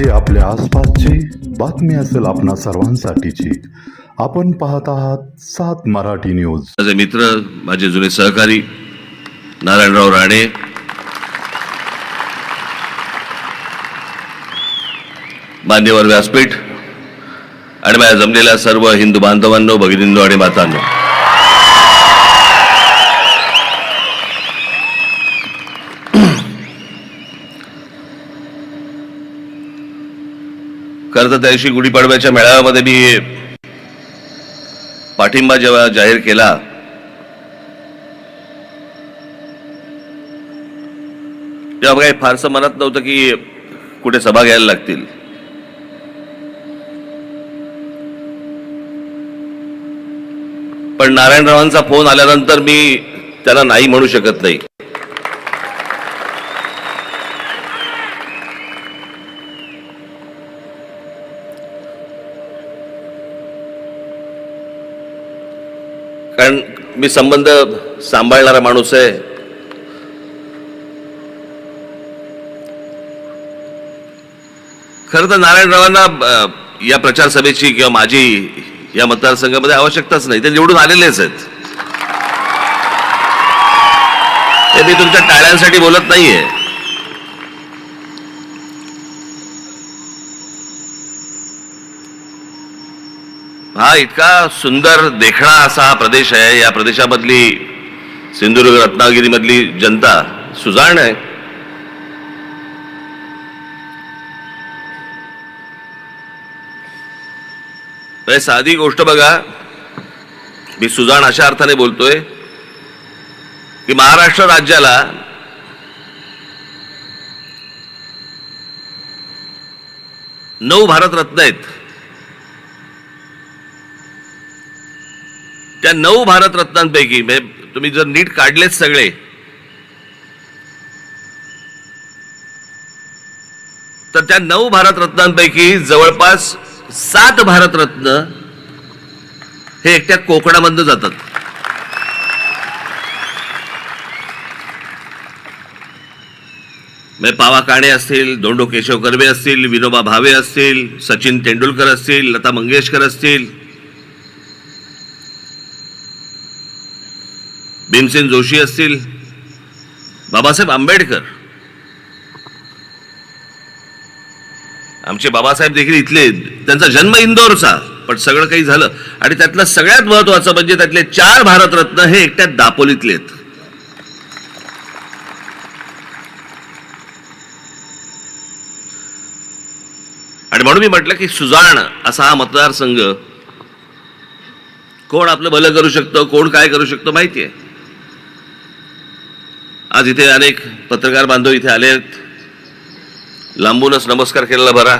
जी आपल्या आसपासची बातमी असेल आपणा सर्वांसाठीची. आपण पाहत आहात सात मराठी न्यूज. माझे मित्र माझे जुने सहकारी नारायणराव राणे. मान्यवर व्यासपीठ आणि माझ्या जमलेल्या सर्व हिंदू बांधवांनो भगिनींनो आणि मातांनो. खरं तर त्या दिवशी गुढीपाडव्याच्या मेळाव्यामध्ये मी पाठिंबा जेव्हा जाहीर केला तेव्हा काही फारसं मनात नव्हतं की कुठे सभा घ्यायला लागतील. पण नारायणरावांचा फोन आल्यानंतर मी त्याला नाही म्हणू शकत नाही. कारण मी संबंध सांभाळणारा माणूस आहे. खरं तर नारायणरावांना या प्रचार सभेची किंवा माझी या मतदारसंघामध्ये आवश्यकताच नाही. ते निवडून आलेलेच आहेत. ते मी तुमच्या टाळ्यांसाठी बोलत नाहीये. हा इतका सुंदर देखणा असा हा प्रदेश आहे. या प्रदेशामधली सिंधुदुर्ग रत्नागिरीमधली जनता सुजाण आहे. साधी गोष्ट बघा. मी सुजाण अशा अर्थाने बोलतोय की महाराष्ट्र राज्याला नऊ भारतरत्न आहेत. त्या नऊ भारतरत्नांपैकी म्हणजे तुम्ही जर नीट काढलेच सगळे तर त्या नऊ भारतरत्नांपैकी जवळपास सात भारतरत्न हे एकट्या कोकणामधनं जातात. म्हणजे पावा काणे असतील धोंडो केशव कर्वे असतील विनोबा भावे असतील सचिन तेंडुलकर असतील लता मंगेशकर असतील भीमसेन जोशी असतील बाबासाहेब आंबेडकर. आमचे बाबासाहेब देखील इथले त्यांचा जन्म इंदोरचा पण सगळं काही झालं. आणि त्यातलं सगळ्यात महत्वाचं म्हणजे त्यातले चार भारतरत्न हे एकट्या दापोलीतले आहेत. आणि म्हणून मी म्हटलं की सुजाण असा हा मतदारसंघ कोण आपलं भलं करू शकतं कोण काय करू शकतं माहिती आहे आज इथे अनेक पत्रकार बांधव इथे आले आहेत. लांबूनच नमस्कार केलेला बरा.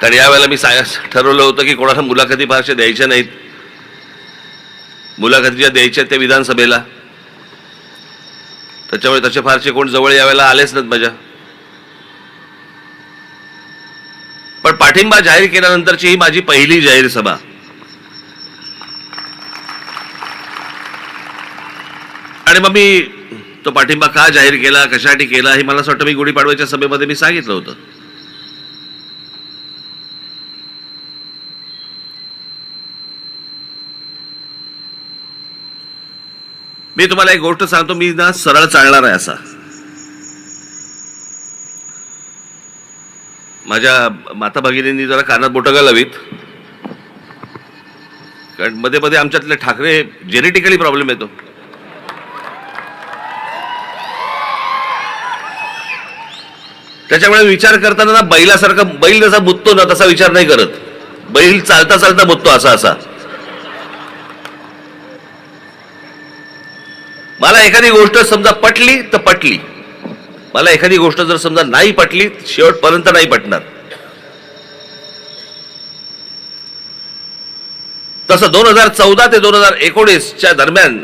कारण यावेळेला मी सांग ठरवलं होतं की कोणाला मुलाखती फारशा द्यायच्या नाहीत. मुलाखती ज्या द्यायच्या त्या विधानसभेला. त्याच्यामुळे तसे फारसे कोण जवळ यावेळेला आलेच नाहीत माझ्या. पण पाठिंबा जाहीर केल्यानंतरची ही माझी पहिली जाहीर सभा. आणि मग मी तो पाठिंबा का जाहीर केला कशासाठी केला हे मला असं वाटतं मी गुढीपाडव्याच्या सभेमध्ये मी सांगितलं होतं. मी तुम्हाला एक गोष्ट सांगतो मी ना सरळ चालणार आहे असा. माझ्या माता भगिनींनी जरा कानात बोटं घालावीत. कारण मध्ये मध्ये आमच्यातले ठाकरे जेनेटिकली प्रॉब्लेम येतो. त्याच्यामुळे विचार करताना ना बैलासारखा बैल जसा मुततो ना तसा विचार नाही करत. बैल चालता चालता मुततो असा असा. मला एखादी गोष्ट समजा पटली तर पटली. मला एखादी गोष्ट जर समजा नाही पटली शेवटपर्यंत नाही पटणार. तसं दोन हजार चौदा ते दोन हजार एकोणीसच्या दरम्यान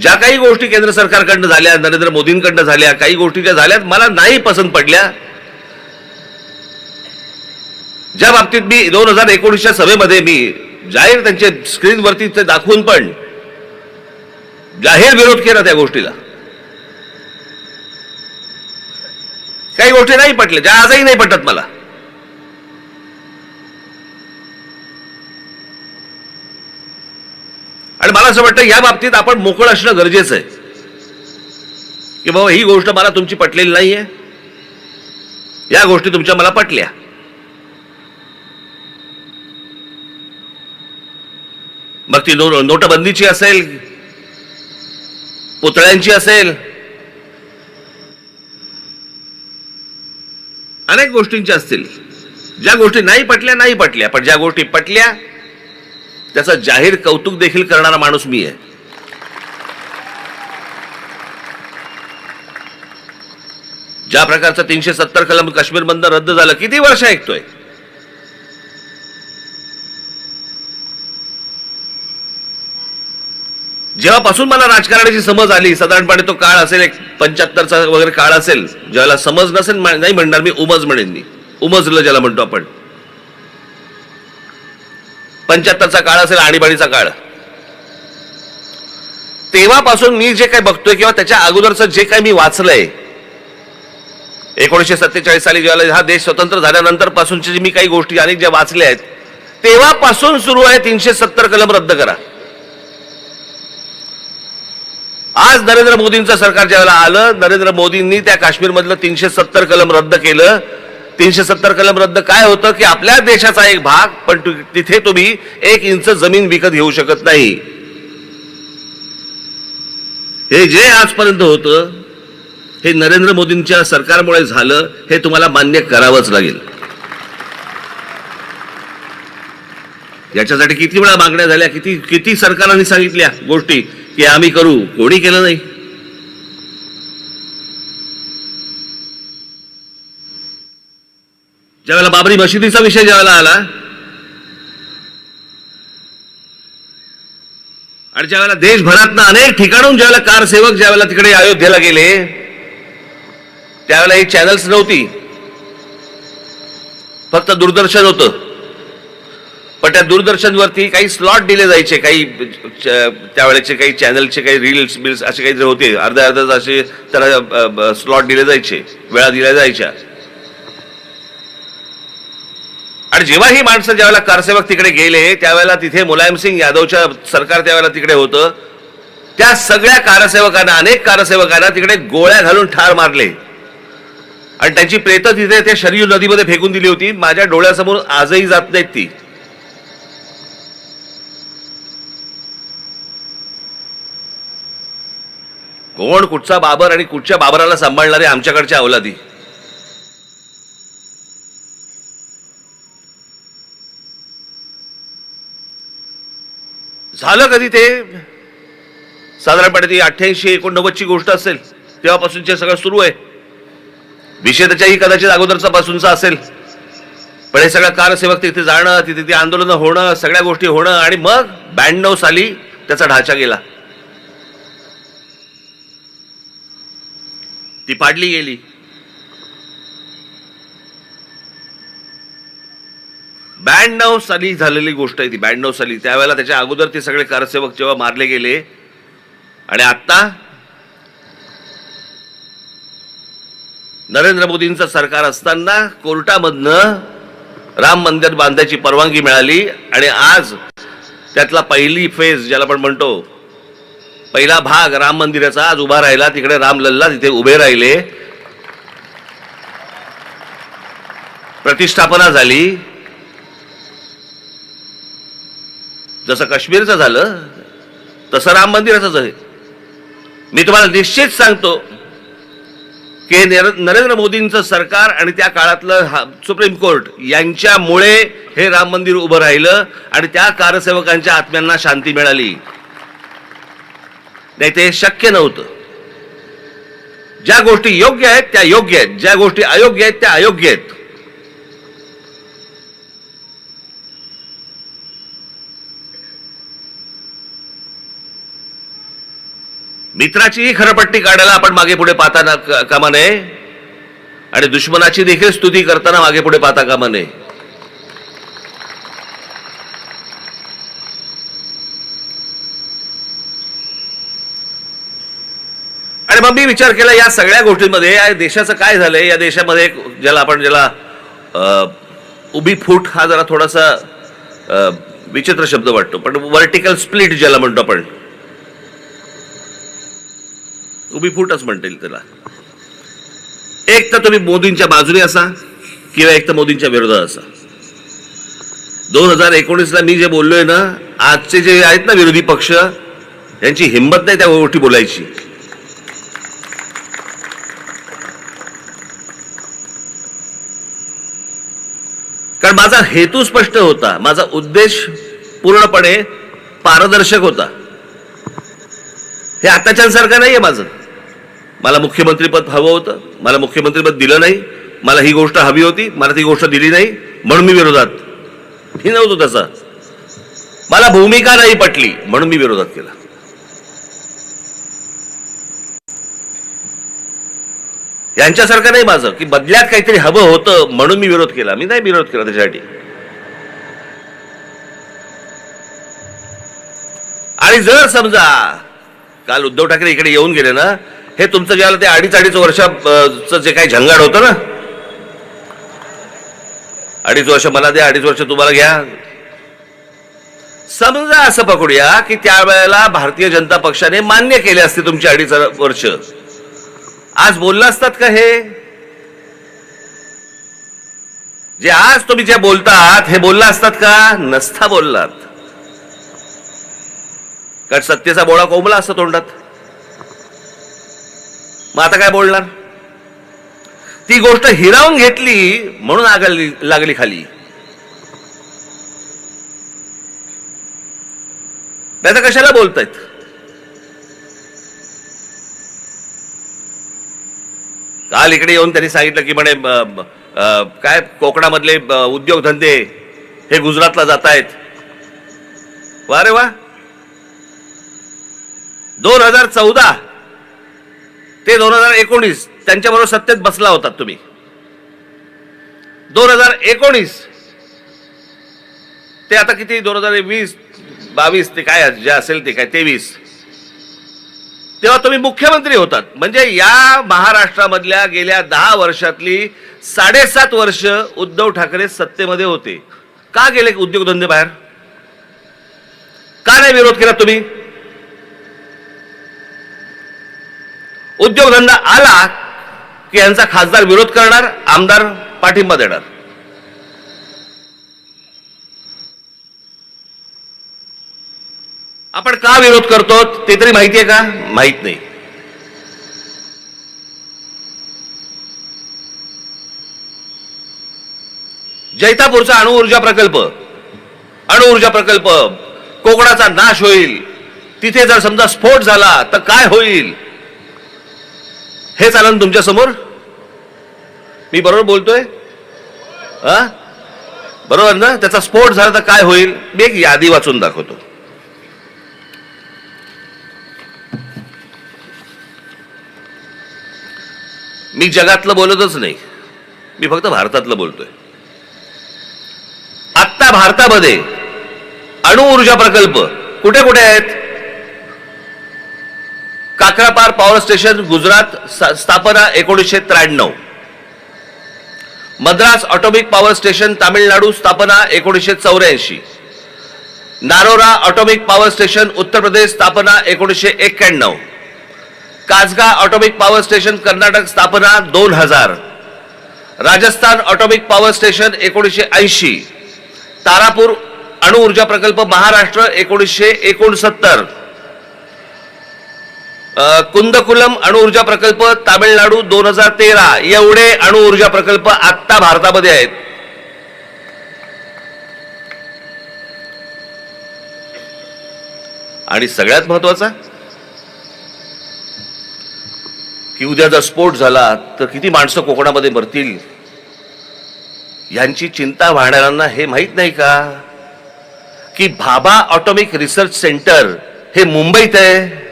ज्या काही गोष्टी केंद्र सरकारकडनं झाल्या नरेंद्र मोदींकडनं झाल्या काही गोष्टी ज्या झाल्यात मला नाही पसंत पडल्या. ज्या बाबतीत मी दोन हजार एकोणीसच्या सभेमध्ये मी जाहीर त्यांचे स्क्रीनवरती ते दाखवून पण जाहीर विरोध केला त्या गोष्टीला. काही गोष्टी नाही पटल्या ज्या आजही नाही पटत मला. आणि मला असं वाटतं या बाबतीत आपण मोकळ असणं गरजेचं आहे. की बाबा ही गोष्ट मला तुमची पटलेली नाहीये. या गोष्टी तुमच्या मला पटल्या. मग ती नो नोटबंदीची असेल पुतळ्यांची असेल अनेक गोष्टींच्या असतील. ज्या गोष्टी नाही पटल्या नाही पटल्या पण ज्या गोष्टी पटल्या त्याचं जाहीर कौतुक देखील करणारा माणूस मी आहे. ज्या प्रकारचं तीनशे सत्तर कलम काश्मीर बंद रद्द झालं किती वर्ष ऐकतोय? जेव्हापासून मला राजकारणाची समज आली साधारणपणे तो काळ असेल एक पंच्याहत्तरचा वगैरे काळ असेल ज्याला समज नसेल नाही म्हणणार मी उमज म्हणेन मी. उमजलं ज्याला म्हणतो आपण. पंच्याहत्तरचा काळ असेल आणीबाणीचा काळ. तेव्हापासून मी जे काही बघतोय किंवा त्याच्या अगोदरचं जे काही मी वाचलंय एकोणीसशे सत्तेचाळीस साली ज्यावेळेला हा देश स्वतंत्र झाल्यानंतर पासूनच्या मी काही गोष्टी अनेक ज्या वाचल्या आहेत तेव्हापासून सुरू आहे तीनशे सत्तर कलम रद्द करा. आज नरेंद्र मोदींचं सरकार ज्यावेळेला आलं नरेंद्र मोदींनी त्या काश्मीरमधलं तीनशे सत्तर कलम रद्द केलं तीनशे सत्तर कलम रद्द काय होतं की आपल्या देशाचा एक भाग पण तिथे तुम्ही एक इंच जमीन विकत घेऊ शकत नाही. हे जे आजपर्यंत होतं हे नरेंद्र मोदींच्या सरकारमुळे झालं हे तुम्हाला मान्य करावंच लागेल. याच्यासाठी किती वेळा मागण्या झाल्या किती किती सरकारांनी सांगितल्या गोष्टी की आम्ही करू. कोणी केलं नाही. ज्यावेळेला बाबरी मशिदीचा विषय ज्यावेळेला आला आणि ज्यावेळेला देशभरातनं अनेक ठिकाणून ज्यावेळेला कार सेवक ज्यावेळेला तिकडे अयोध्येला गेले त्यावेळेला ही चॅनल्स नव्हती. फक्त दूरदर्शन होतं. पण त्या दूरदर्शनवरती काही स्लॉट दिले जायचे काही त्यावेळेचे काही चॅनलचे काही रील्स बिल्स असे काही जे होते. अर्ध्या अर्ध्या असे त्याला स्लॉट दिले जायचे वेळा दिल्या जायच्या. आणि जेव्हा ही माणसं ज्यावेळेला कारसेवक तिकडे गेले त्यावेळेला तिथे मुलायम सिंग यादवच्या सरकार त्यावेळेला तिकडे होतं. त्या सगळ्या कारसेवकांना अनेक कारसेवकांना तिकडे गोळ्या घालून ठार मारले. आणि त्यांची प्रेत तिथे त्या शरीर नदीमध्ये फेकून दिली होती. माझ्या डोळ्यासमोर आजही जात नाहीत ती. कोण कुठचा बाबर आणि कुठच्या बाबराला सांभाळणारे आमच्याकडच्या अवलादी? झालं कधी ते? साधारणपणे ती अठ्ठ्याऐंशी एकोणनव्वदची गोष्ट असेल तेव्हापासूनचे सगळं सुरू आहे. विषय त्याच्याही कदाचित अगोदरचा पासूनचा असेल. पण हे सगळं कारसेवक तिथे जाणं तिथे ती आंदोलनं होणं सगळ्या गोष्टी होणं आणि मग ब्याण्णव साली त्याचा ढाचा गेला. ती पाडली गेली. ब्याण्णव साली झालेली गोष्ट आहे ती ब्याण्णव साली. त्यावेळेला त्याच्या अगोदर ते सगळे कारसेवक जेव्हा मारले गेले आणि आता नरेंद्र मोदींचं सरकार असताना कोर्टामधनं राम मंदिर बांधायची परवानगी मिळाली आणि आज त्यातला पहिली फेज ज्याला आपण म्हणतो पहिला भाग राम मंदिराचा आज उभा राहिला तिकडे रामलल्ला तिथे उभे राहिले. प्रतिष्ठापना झाली. जसं काश्मीरचं झालं तसं राम मंदिराचंच आहे. मी तुम्हाला निश्चित सांगतो की नर- नरेंद्र मोदींचं सरकार आणि त्या काळातलं हा- सुप्रीम कोर्ट यांच्यामुळे हे राम मंदिर उभं राहिलं आणि त्या कारसेवकांच्या आत्म्यांना शांती मिळाली. नाही ते शक्य नव्हतं. ज्या गोष्टी योग्य आहेत त्या योग्य आहेत. ज्या गोष्टी अयोग्य आहेत त्या अयोग्य आहेत. मित्राचीही खरपट्टी काढायला आपण मागे पुढे पाहताना कामा नये. आणि दुश्मनाची देखील स्तुती करताना मागे पुढे पाहता कामा नये. आणि मग मी विचार केला या सगळ्या गोष्टींमध्ये या देशाचं काय झालंय? या देशामध्ये ज्याला आपण ज्याला उभी फूट हा जरा थोडासा विचित्र शब्द वाटतो. पण वर्टिकल स्प्लिट ज्याला म्हणतो आपण. उभी फूटच म्हणता येईल त्याला. एक तर तुम्ही मोदींच्या बाजूने असा किंवा एक तर मोदींच्या विरोधात असा. दोन हजार एकोणीसला मी जे बोललोय ना आजचे जे आहेत ना विरोधी पक्ष यांची हिंमत नाही त्या गोष्टी बोलायची. कारण माझा हेतू स्पष्ट होता. माझा उद्देश पूर्णपणे पारदर्शक होता. हे आताच्यांसारखं नाहीये माझं. मला मुख्यमंत्रीपद हवं होतं. मला मुख्यमंत्रीपद दिलं नाही. मला ही गोष्ट हवी होती. मला ती गोष्ट दिली नाही. म्हणून मी विरोधात हे नव्हतो तसा. मला भूमिका नाही पटली. म्हणून मी विरोधात केला. यांच्यासारखं नाही माझं की बदल्यात काहीतरी हवं होतं म्हणून मी विरोध केला. मी नाही विरोध केला त्याच्यासाठी. आणि जर समजा काल उद्धव ठाकरे इकडे येऊन गेले ना हे तुमचं ज्याला ते अडीच अडीच वर्षाचं जे काही झंगाड होतं ना? अडीच वर्ष मला द्या अडीच वर्ष तुम्हाला घ्या. समजा असं पकडूया की त्यावेळेला भारतीय जनता पक्षाने मान्य केले असते तुमची अडीच वर्ष. आज बोलला असतात का हे? जे आज तुम्ही जे बोलतात हे बोलला असतात का? नसता बोललात. कारण सत्तेचा बोळा कोंबला असतो तोंडात. मग आता काय बोलणार? ती गोष्ट हिरावून घेतली म्हणून आगली लागली खाली. नाही तर कशाला बोलतायत? काल इकडे येऊन त्यांनी सांगितलं की म्हणे काय कोकणामधले उद्योगधंदे हे गुजरातला जात आहेत वा रे वा. दोन हजार चौदा ते दोन हजार एकोणीस त्यांच्याबरोबर सत्तेत बसला होता तुम्ही. दोन हजार एकोणीस ते आता किती दोन हजार वीस बावीस ते काय जे असेल ते काय तेवीस. तेव्हा तुम्ही मुख्यमंत्री होतात. म्हणजे या महाराष्ट्रामधल्या गेल्या दहा वर्षातली साडेसात वर्ष उद्धव ठाकरे सत्तेमध्ये होते. का गेले उद्योगधंदे बाहेर? का नाही विरोध केला तुम्ही? उद्योगधंदा आला की यांचा खासदार विरोध करणार आमदार पाठिंबा देणार. आपण का विरोध करतो ते तरी माहितीये का? माहीत नाही. जैतापूरचा अणुऊर्जा प्रकल्प अणुऊर्जा प्रकल्प कोकणाचा नाश होईल. तिथे जर समजा स्फोट झाला तर काय होईल? हे चालन तुमच्यासमोर? मी बरोबर बोलतोय? हा? बरोबर ना? त्याचा स्फोट झाला तर काय होईल? मी एक यादी वाचून दाखवतो. मी जगातलं बोलतच नाही. मी फक्त भारतातलं बोलतोय. आत्ता भारतामध्ये अणुऊर्जा प्रकल्प कुठे कुठे आहेत? काकरापार पॉवर स्टेशन गुजरात स्थापना एकोणीसशे त्र्याण्णव. Madras atomic power station Tamil Nadu स्थापना एकोणीसशे चौऱ्याऐंशी. नारोरा ऑटोमिक पॉवर स्टेशन उत्तर प्रदेश स्थापना एकोणीसशे एक्क्याण्णव. काजगा ऑटोमिक पॉवर स्टेशन कर्नाटक स्थापना दोन हजार. राजस्थान ऑटोमिक पॉवर स्टेशन एकोणीसशे ऐंशी. तारापूर अणुऊर्जा प्रकल्प महाराष्ट्र एकोणीसशे एकोणसत्तर. कुंदकुलम अणुऊर्जा प्रकल्प तामिळनाडू दोन हजार तेरा. एवढे अणुऊर्जा प्रकल्प आत्ता भारतामध्ये आहेत. आणि सगळ्यात महत्त्वाचा की उद्या जर स्फोट झाला तर किती माणसं कोकणामध्ये मरतील? यांची चिंता वाहणाऱ्यांना हे माहीत नाही का? की भाभा ऑटोमिक रिसर्च सेंटर हे मुंबईत आहे.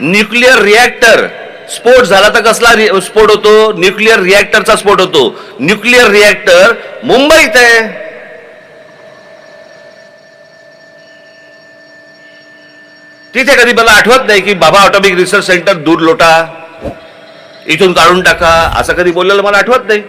न्यूक्लिअर रिॲक्टर स्फोट झाला तर कसला स्फोट होतो? न्यूक्लिअर रिॲक्टरचा स्फोट होतो. न्यूक्लिअर रिॲक्टर मुंबईत आहे. तिथे कधी मला आठवत नाही की बाबा ऑटॉमिक रिसर्च सेंटर दूर लोटा इथून काढून टाका असं कधी बोललेलं मला आठवत नाही.